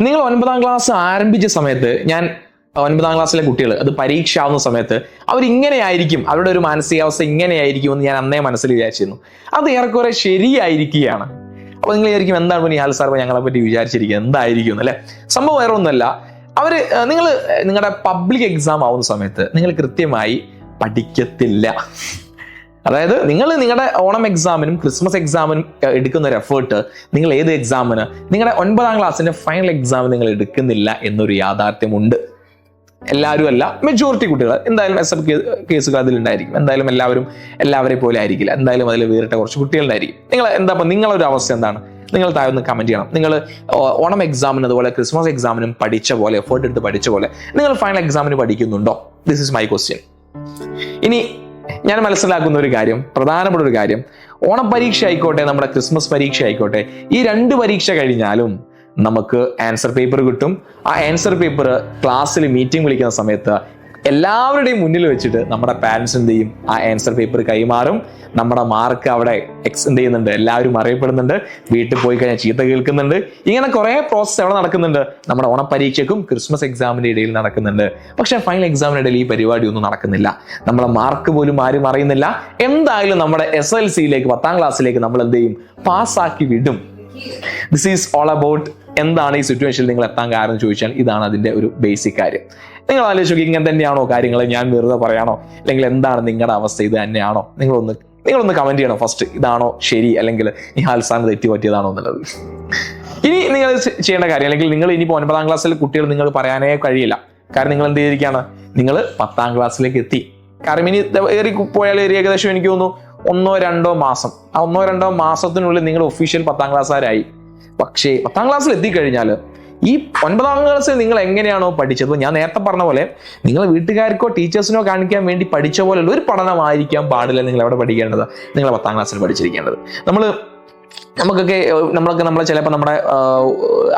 നിങ്ങൾ ഒൻപതാം ക്ലാസ് ആരംഭിച്ച സമയത്ത് ഞാൻ ഒൻപതാം ക്ലാസ്സിലെ കുട്ടികൾ അത് പരീക്ഷ ആവുന്ന സമയത്ത് അവരിങ്ങനെയായിരിക്കും അവരുടെ ഒരു മാനസികാവസ്ഥ ഇങ്ങനെയായിരിക്കും എന്ന് ഞാൻ അന്നേ മനസ്സിൽ വിചാരിച്ചിരുന്നു. അത് ഏറെക്കുറെ ശരിയായിരിക്കുകയാണ്. അപ്പൊ നിങ്ങൾ വിചാരിക്കും എന്താണ് നിഹാൽ സാർ ഞങ്ങളെ പറ്റി വിചാരിച്ചിരിക്കുക എന്തായിരിക്കും അല്ലെ സംഭവം വേറെ ഒന്നുമല്ല അവർ നിങ്ങൾ നിങ്ങളുടെ പബ്ലിക് എക്സാം ആവുന്ന സമയത്ത് നിങ്ങൾ കൃത്യമായി പഠിക്കത്തില്ല. അതായത് നിങ്ങൾ നിങ്ങളുടെ ഓണം എക്സാമിനും ക്രിസ്മസ് എക്സാമിനും എടുക്കുന്ന ഒരു എഫേർട്ട് നിങ്ങൾ ഏത് എക്സാമിന് നിങ്ങളുടെ ഒൻപതാം ക്ലാസ്സിന്റെ ഫൈനൽ എക്സാം നിങ്ങൾ എടുക്കുന്നില്ല എന്നൊരു യാഥാർത്ഥ്യമുണ്ട്. എല്ലാവരും അല്ല മെജോറിറ്റി കുട്ടികൾ എന്തായാലും എസ് എഫ് കേസുകൾ അതിലുണ്ടായിരിക്കും. എന്തായാലും എല്ലാവരും എല്ലാവരെ പോലെ ആയിരിക്കില്ല. എന്തായാലും അതിൽ വേറിട്ട കുറച്ച് കുട്ടികളുണ്ടായിരിക്കും. നിങ്ങൾ എന്താ നിങ്ങളൊരു അവസ്ഥ എന്താണ്? നിങ്ങൾ താഴെ ഒന്ന് കമന്റ് ചെയ്യണം. നിങ്ങൾ ഓണം എക്സാമിന് അതുപോലെ ക്രിസ്മസ് എക്സാമിനും പഠിച്ച പോലെ എഫേർട്ട് എടുത്ത് പഠിച്ച പോലെ നിങ്ങൾ ഫൈനൽ എക്സാമിന് പഠിക്കുന്നുണ്ടോ? ദിസ് ഇസ് മൈ ക്വസ്റ്റ്യൻ ഇനി ഞാൻ മനസ്സിലാക്കുന്ന ഒരു കാര്യം പ്രധാനപ്പെട്ട ഒരു കാര്യം. ഓണപരീക്ഷ ആയിക്കോട്ടെ നമ്മുടെ ക്രിസ്മസ് പരീക്ഷ ആയിക്കോട്ടെ ഈ രണ്ട് പരീക്ഷ കഴിഞ്ഞാലും നമുക്ക് ആൻസർ പേപ്പർ കിട്ടും. ആ ആൻസർ പേപ്പർ ക്ലാസ്സിൽ മീറ്റിംഗ് വിളിക്കുന്ന സമയത്ത് എല്ലാവരുടെയും മുന്നിൽ വെച്ചിട്ട് നമ്മുടെ പാരൻസ് എന്ത് ചെയ്യും? ആ ആൻസർ പേപ്പർ കൈമാറും. നമ്മുടെ മാർക്ക് അവിടെ എക്സ് എന്ത് ചെയ്യുന്നുണ്ട്? എല്ലാവരും അറിയപ്പെടുന്നുണ്ട്. വീട്ടിൽ പോയി കഴിഞ്ഞാൽ ചീത്ത കേൾക്കുന്നുണ്ട്. ഇങ്ങനെ കുറെ പ്രോസസ്സ് എവിടെ നടക്കുന്നുണ്ട്. നമ്മുടെ ഓണപരീക്ഷയ്ക്കും ക്രിസ്മസ് എക്സാമിന്റെ ഇടയിൽ നടക്കുന്നുണ്ട്. പക്ഷെ ഫൈനൽ എക്സാമിന്റെ ഇടയിൽ ഈ പരിപാടി ഒന്നും നടക്കുന്നില്ല. നമ്മുടെ മാർക്ക് പോലും ആരും അറിയുന്നില്ല. എന്തായാലും നമ്മുടെ എസ് എൽ സിയിലേക്ക് പത്താം ക്ലാസ്സിലേക്ക് നമ്മൾ എന്ത് ചെയ്യും? പാസ്സാക്കി വിടും. ദിസ് ഈസ് ഓൾ അബൌട്ട് എന്താണ് ഈ സിറ്റുവേഷനിൽ നിങ്ങൾ എത്താൻ കാരണം ചോദിച്ചാൽ ഇതാണ് അതിന്റെ ഒരു ബേസിക് കാര്യം. നിങ്ങൾ ആലോചിച്ച് നോക്കി ഇങ്ങനെ തന്നെയാണോ കാര്യങ്ങൾ ഞാൻ വെറുതെ പറയാണോ? അല്ലെങ്കിൽ എന്താണ് നിങ്ങളുടെ അവസ്ഥ? ഇത് തന്നെയാണോ? നിങ്ങളൊന്ന് നിങ്ങളൊന്ന് കമന്റ് ചെയ്യണം. ഫസ്റ്റ് ഇതാണോ ശരി? അല്ലെങ്കിൽ ഈ ഹാൽസാന് തെറ്റി പറ്റിയതാണോ എന്നുള്ളത്. ഇനി നിങ്ങൾ ചെയ്യേണ്ട കാര്യം അല്ലെങ്കിൽ നിങ്ങൾ ഇനി ഒൻപതാം ക്ലാസ്സിൽ കുട്ടികൾ നിങ്ങൾ പറയാനേ കഴിയില്ല. കാരണം നിങ്ങൾ എന്ത് ചെയ്തിരിക്കുകയാണ്? നിങ്ങൾ പത്താം ക്ലാസ്സിലേക്ക് എത്തി. കാരണം ഇനി ഏറി പോയാൽ ഏകദേശം എനിക്ക് തോന്നുന്നു ഒന്നോ രണ്ടോ മാസം. ആ ഒന്നോ രണ്ടോ മാസത്തിനുള്ളിൽ നിങ്ങൾ ഒഫീഷ്യൽ പത്താം ക്ലാസ്സുകാരായി. പക്ഷേ പത്താം ക്ലാസ്സിൽ എത്തിക്കഴിഞ്ഞാൽ ഈ ഒൻപതാം ക്ലാസ്സിൽ നിങ്ങൾ എങ്ങനെയാണോ പഠിച്ചത്? ഞാൻ നേരത്തെ പറഞ്ഞ പോലെ നിങ്ങൾ വീട്ടുകാർക്കോ ടീച്ചേഴ്സിനോ കാണിക്കാൻ വേണ്ടി പഠിച്ച പോലെയുള്ള ഒരു പഠനമായിരിക്കാൻ പാടില്ല നിങ്ങൾ എവിടെ പഠിക്കേണ്ടത്? നിങ്ങൾ പത്താം ക്ലാസ്സിൽ പഠിച്ചിരിക്കേണ്ടത്. നമ്മൾ നമുക്കൊക്കെ നമ്മളൊക്കെ നമ്മളെ ചിലപ്പോൾ നമ്മുടെ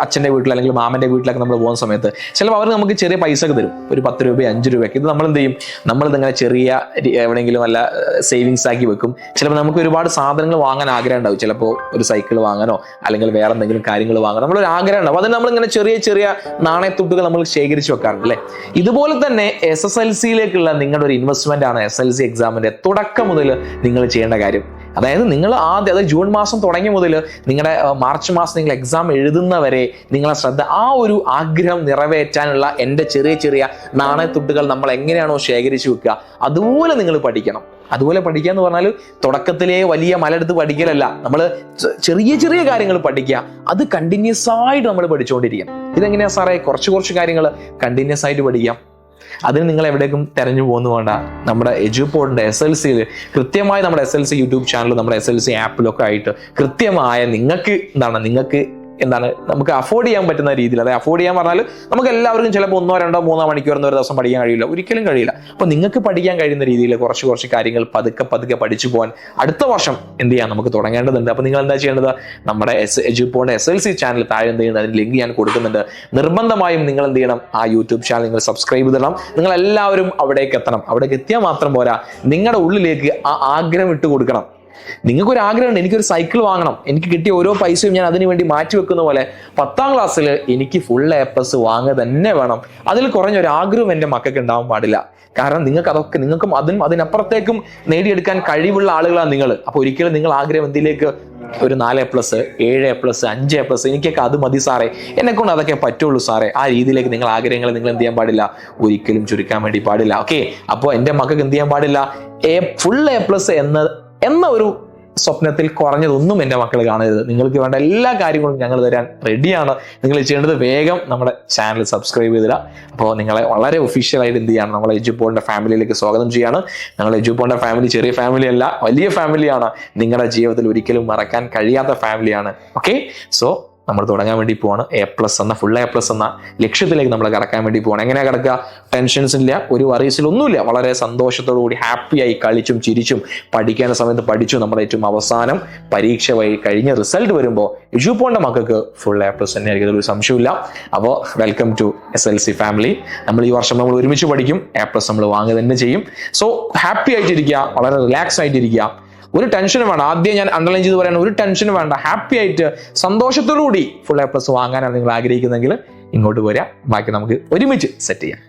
അച്ഛന്റെ വീട്ടിൽ അല്ലെങ്കിൽ മാമന്റെ വീട്ടിലൊക്കെ നമ്മൾ പോകുന്ന സമയത്ത് ചിലപ്പോൾ അവർ നമുക്ക് ചെറിയ പൈസ ഒക്കെ തരും. ഒരു പത്ത് രൂപ അഞ്ച് രൂപയൊക്കെ ഇത് നമ്മൾ എന്ത് ചെയ്യും? നമ്മൾ ഇതിങ്ങനെ ചെറിയ എവിടെയെങ്കിലും അല്ല സേവിങ്സ് ആക്കി വെക്കും. ചിലപ്പോൾ നമുക്ക് ഒരുപാട് സാധനങ്ങൾ വാങ്ങാൻ ആഗ്രഹം ഉണ്ടാവും. ചിലപ്പോൾ ഒരു സൈക്കിൾ വാങ്ങാനോ അല്ലെങ്കിൽ വേറെ എന്തെങ്കിലും കാര്യങ്ങൾ വാങ്ങാനോ നമ്മളൊരു ആഗ്രഹം ഉണ്ടാവും. അതിന് നമ്മളിങ്ങനെ ചെറിയ ചെറിയ നാണയത്തുട്ടുകൾ നമ്മൾ ശേഖരിച്ച് വെക്കാറുണ്ട് അല്ലേ? ഇതുപോലെ തന്നെ എസ് എസ് എൽ സിയിലേക്കുള്ള നിങ്ങളുടെ ഒരു ഇൻവെസ്റ്റ്മെന്റ് ആണ് എസ് എൽ സി എക്സാമിന്റെ തുടക്കം മുതൽ നിങ്ങൾ ചെയ്യേണ്ട കാര്യം. അതായത് നിങ്ങൾ ആദ്യം അതായത് ജൂൺ മാസം തുടങ്ങിയ മുതൽ നിങ്ങളുടെ മാർച്ച് മാസം നിങ്ങൾ എക്സാം എഴുതുന്നവരെ നിങ്ങളെ ശ്രദ്ധ ആ ഒരു ആഗ്രഹം നിറവേറ്റാനുള്ള എന്റെ ചെറിയ ചെറിയ നാണയത്തുട്ടുകൾ നമ്മൾ എങ്ങനെയാണോ ശേഖരിച്ചു വെക്കുക അതുപോലെ നിങ്ങൾ പഠിക്കണം. അതുപോലെ പഠിക്കുക എന്ന് പറഞ്ഞാൽ തുടക്കത്തിലെ വലിയ മലയെടുത്ത് പഠിക്കലല്ല. നമ്മൾ ചെറിയ ചെറിയ കാര്യങ്ങൾ പഠിക്കുക. അത് കണ്ടിന്യൂസ് ആയിട്ട് നമ്മൾ പഠിച്ചുകൊണ്ടിരിക്കണം. ഇതെങ്ങനെയാ സാറേ? കുറച്ച് കുറച്ച് കാര്യങ്ങൾ കണ്ടിന്യൂസ് ആയിട്ട് പഠിക്കാം. അതിന് നിങ്ങൾ എവിടേക്കും തെരഞ്ഞു പോകുന്നു വേണ്ട. നമ്മുടെ എജുപോർട്ടിന്റെ എസ് എൽ സിയിൽ കൃത്യമായി നമ്മുടെ എസ് എൽ സി യൂട്യൂബ് ചാനലും നമ്മുടെ എസ് എൽ സി ആപ്പിലൊക്കെ ആയിട്ട് കൃത്യമായ നിങ്ങൾക്ക് എന്താണ് നിങ്ങൾക്ക് എന്താണ് നമുക്ക് അഫോർഡ് ചെയ്യാൻ പറ്റുന്ന രീതിയിൽ. അതായത് അഫോർഡ് ചെയ്യാൻ പറഞ്ഞാൽ നമുക്ക് എല്ലാവർക്കും ചിലപ്പോൾ ഒന്നോ രണ്ടോ മൂന്നോ മണിക്കൂർ ഒരു ദിവസം പഠിക്കാൻ കഴിയില്ല. ഒരിക്കലും കഴിയില്ല. അപ്പോൾ നിങ്ങൾക്ക് പഠിക്കാൻ കഴിയുന്ന രീതിയിൽ കുറച്ച് കുറച്ച് കാര്യങ്ങൾ പതുക്കെ പതുക്കെ പഠിച്ചു പോകാൻ അടുത്ത വർഷം എന്ത് ചെയ്യാൻ നമുക്ക് തുടങ്ങേണ്ടതുണ്ട്. അപ്പോൾ നിങ്ങൾ എന്താ ചെയ്യേണ്ടത്? നമ്മുടെ S Edupond S L C channel താഴെ എന്ത് ചെയ്യുന്നത് അതിന് ലിങ്ക് ഞാൻ കൊടുക്കുന്നുണ്ട്. നിർബന്ധമായും നിങ്ങൾ എന്ത് ചെയ്യണം? ആ യൂട്യൂബ് ചാനൽ നിങ്ങൾ സബ്സ്ക്രൈബ് ചെയ്യണം നിങ്ങൾ എല്ലാവരും അവിടേക്ക് എത്തണം. അവിടേക്ക് എത്തിയാൽ മാത്രം പോരാ. നിങ്ങളുടെ ഉള്ളിലേക്ക് ആ ആഗ്രഹം ഇട്ട് കൊടുക്കണം. നിങ്ങൾക്ക് ഒരു ആഗ്രഹമുണ്ട് എനിക്കൊരു സൈക്കിൾ വാങ്ങണം. എനിക്ക് കിട്ടിയ ഓരോ പൈസയും ഞാൻ അതിനു വേണ്ടി മാറ്റി വെക്കുന്ന പോലെ പത്താം ക്ലാസ്സിൽ എനിക്ക് ഫുൾ എ പ്ലസ് വാങ്ങുക തന്നെ വേണം. അതിൽ കുറഞ്ഞ ഒരു ആഗ്രഹം എന്റെ മക്കൾക്ക് ഉണ്ടാവാൻ പാടില്ല. കാരണം നിങ്ങൾക്ക് അതൊക്കെ നിങ്ങൾക്കും അതിനും അതിനപ്പുറത്തേക്കും നേടിയെടുക്കാൻ കഴിവുള്ള ആളുകളാണ് നിങ്ങൾ. അപ്പോൾ ഒരിക്കലും നിങ്ങൾ ആഗ്രഹം എന്തിലേക്ക്? ഒരു നാല് എ പ്ലസ് ഏഴ് എ പ്ലസ് അഞ്ച് എ പ്ലസ് എനിക്കൊക്കെ അത് മതി സാറേ. എന്നെ കൊണ്ട് അതൊക്കെ പറ്റുള്ളൂ സാറേ. ആ രീതിയിലേക്ക് നിങ്ങൾ ആഗ്രഹങ്ങൾ നിങ്ങൾ എന്ത് ചെയ്യാൻ പാടില്ല? ഒരിക്കലും ചുരുക്കാൻ വേണ്ടി പാടില്ല. ഓക്കെ അപ്പോൾ എന്റെ മക്കൾക്ക് എന്ത് ചെയ്യാൻ പാടില്ല? എ ഫുൾ എ പ്ലസ് എന്ന എന്ന ഒരു സ്വപ്നത്തിൽ കുറഞ്ഞതൊന്നും എന്റെ മക്കൾ കാണരുത്. നിങ്ങൾക്ക് വേണ്ട എല്ലാ കാര്യങ്ങളും ഞങ്ങൾ തരാൻ റെഡിയാണ് നിങ്ങൾ ചെയ്യേണ്ടത് വേഗം നമ്മുടെ ചാനൽ സബ്സ്ക്രൈബ് ചെയ്തില്ല അപ്പോൾ നിങ്ങളെ വളരെ ഒഫീഷ്യലായിട്ട് എന്ത് ചെയ്യാണ്? നമ്മളെ എജുപോളിന്റെ ഫാമിലിയിലേക്ക് സ്വാഗതം ചെയ്യാണ്. ഞങ്ങൾ എജുപോളിന്റെ ഫാമിലി ചെറിയ ഫാമിലി അല്ല വലിയ ഫാമിലിയാണ് നിങ്ങളുടെ ജീവിതത്തിൽ ഒരിക്കലും മറക്കാൻ കഴിയാത്ത ഫാമിലിയാണ് ഓക്കെ സോ നമ്മൾ തുടങ്ങാൻ വേണ്ടി പോവാണ്. എ പ്ലസ് എന്ന ഫുൾ എ പ്ലസ് എന്ന ലക്ഷ്യത്തിലേക്ക് നമ്മൾ കടക്കാൻ വേണ്ടി പോവാണ്. എങ്ങനെ കിടക്കുക? ടെൻഷൻസ് ഇല്ല ഒരു വറീസിൽ ഒന്നുമില്ല. വളരെ സന്തോഷത്തോടു കൂടി ഹാപ്പിയായി കളിച്ചും ചിരിച്ചും പഠിക്കേണ്ട സമയത്ത് പഠിച്ചു. നമ്മുടെ ഏറ്റവും അവസാനം പരീക്ഷ വഴി കഴിഞ്ഞ റിസൾട്ട് വരുമ്പോൾ എജുപോണ്ട മക്കൾക്ക് ഫുൾ എ പ്ലസ് തന്നെയായിരിക്കും ഒരു സംശയമില്ല അപ്പോൾ welcome to S L C family നമ്മൾ ഈ വർഷം നമ്മൾ ഒരുമിച്ച് പഠിക്കും. എ പ്ലസ് നമ്മൾ വാങ്ങുക തന്നെ ചെയ്യും. സോ ഹാപ്പി ആയിട്ടിരിക്കുക. വളരെ റിലാക്സ് ആയിട്ടിരിക്കുക. ഒരു ടെൻഷനും വേണ്ട. ആദ്യം ഞാൻ അണ്ടർലൈൻ ചെയ്ത് പറയാൻ ഒരു ടെൻഷനും വേണ്ട. ഹാപ്പി ആയിട്ട് സന്തോഷത്തോടു കൂടി ഫുൾ എ പ്ലസ് വാങ്ങാനാണ് നിങ്ങൾ ആഗ്രഹിക്കുന്നതെങ്കിൽ ഇങ്ങോട്ട് പോരാ ബാക്കി നമുക്ക് ഒരുമിച്ച് സെറ്റ് ചെയ്യാം.